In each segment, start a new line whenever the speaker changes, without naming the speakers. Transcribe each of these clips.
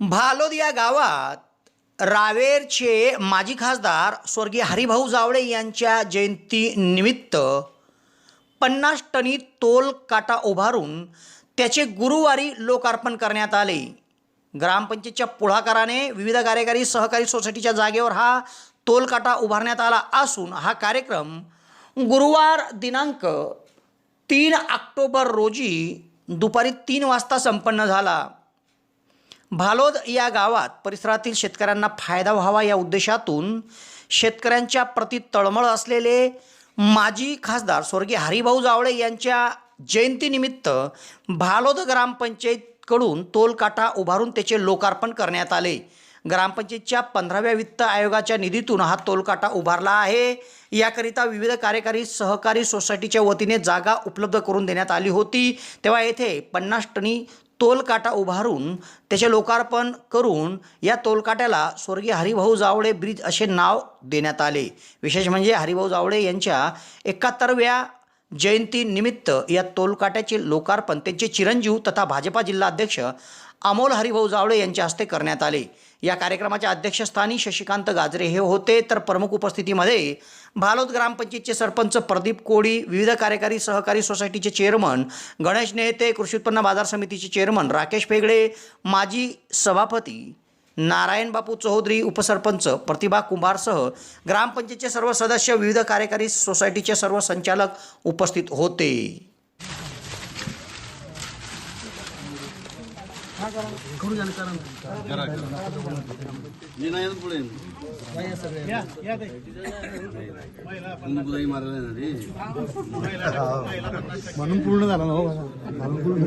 भालोद या गावात रावेरचे माजी खासदार स्वर्गीय हरिभाऊ जावळे यांच्या जयंतीनिमित्त पन्नास टनी तोल काटा उभारून त्याचे गुरुवारी लोकार्पण करण्यात आले. ग्रामपंचायतच्या पुढाकाराने विविध कार्यकारी सहकारी सोसायटीच्या जागेवर हा तोलकाटा उभारण्यात आला असून हा कार्यक्रम गुरुवार दिनांक तीन ऑक्टोबर रोजी दुपारी तीन वाजता संपन्न झाला. भालोद या गावात परिसरातील शेतकऱ्यांना फायदा व्हावा या उद्देशातून शेतकऱ्यांच्या प्रति तळमळ असलेले माजी खासदार स्वर्गीय हरिभाऊ जावळे यांच्या जयंतीनिमित्त भालोद ग्रामपंचायतकडून तोलकाटा उभारून त्याचे लोकार्पण करण्यात आले. ग्रामपंचायतच्या पंधराव्या वित्त आयोगाच्या निधीतून हा तोलकाटा उभारला आहे. याकरिता विविध कार्यकारी सहकारी सोसायटीच्या वतीने जागा उपलब्ध करून देण्यात आली होती. तेव्हा येथे पन्नास टनी तोलकाटा उभारून त्याचे लोकार्पण करून या तोलकाट्याला स्वर्गीय हरिभाऊ जावळे ब्रिज असे नाव देण्यात आले. विशेष म्हणजे हरिभाऊ जावळे यांच्या एकाहत्तरव्या जयंतीनिमित्त या तोलकाट्याचे लोकार्पण त्यांचे चिरंजीव तथा भाजपा जिल्हाध्यक्ष अमोल हरिभाऊ जावळे यांच्या हस्ते करण्यात आले. या कार्यक्रमाच्या अध्यक्षस्थानी शशिकांत गाजरे हे होते. तर प्रमुख उपस्थितीमध्ये भालोद ग्रामपंचायतचे सरपंच प्रदीप कोळी विविध कार्यकारी सहकारी सोसायटीचे चेअरमन गणेश नेते कृषी उत्पन्न बाजार समितीचे चेअरमन राकेश फेगडे माजी सभापती नारायण बापू चौधरी उपसरपंच प्रतिभा कुंभारसह ग्रामपंचायतचे सर्व सदस्य विविध कार्यकारी सोसायटीचे सर्व संचालक उपस्थित होते.
मी नाही येत पुढे बुधाई मारायला ना रे
म्हणून पूर्ण झाला ना हो म्हणून पूर्ण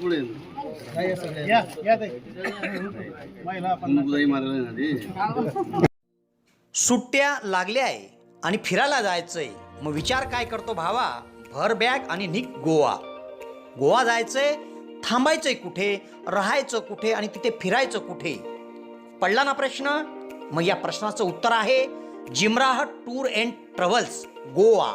पुढे
सुट्ट्या लागल्या आहे आणि फिरायला जायचंय. मग विचार काय करतो भावा? भर बॅग आणि निक गोवा. गोवा जायचंय थांबायचंय कुठे? राहायचं कुठे आणि तिथे फिरायचं कुठे? पडला ना प्रश्न? मग या प्रश्नाचं उत्तर आहे जिमराह टूर अँड ट्रॅव्हल्स गोवा.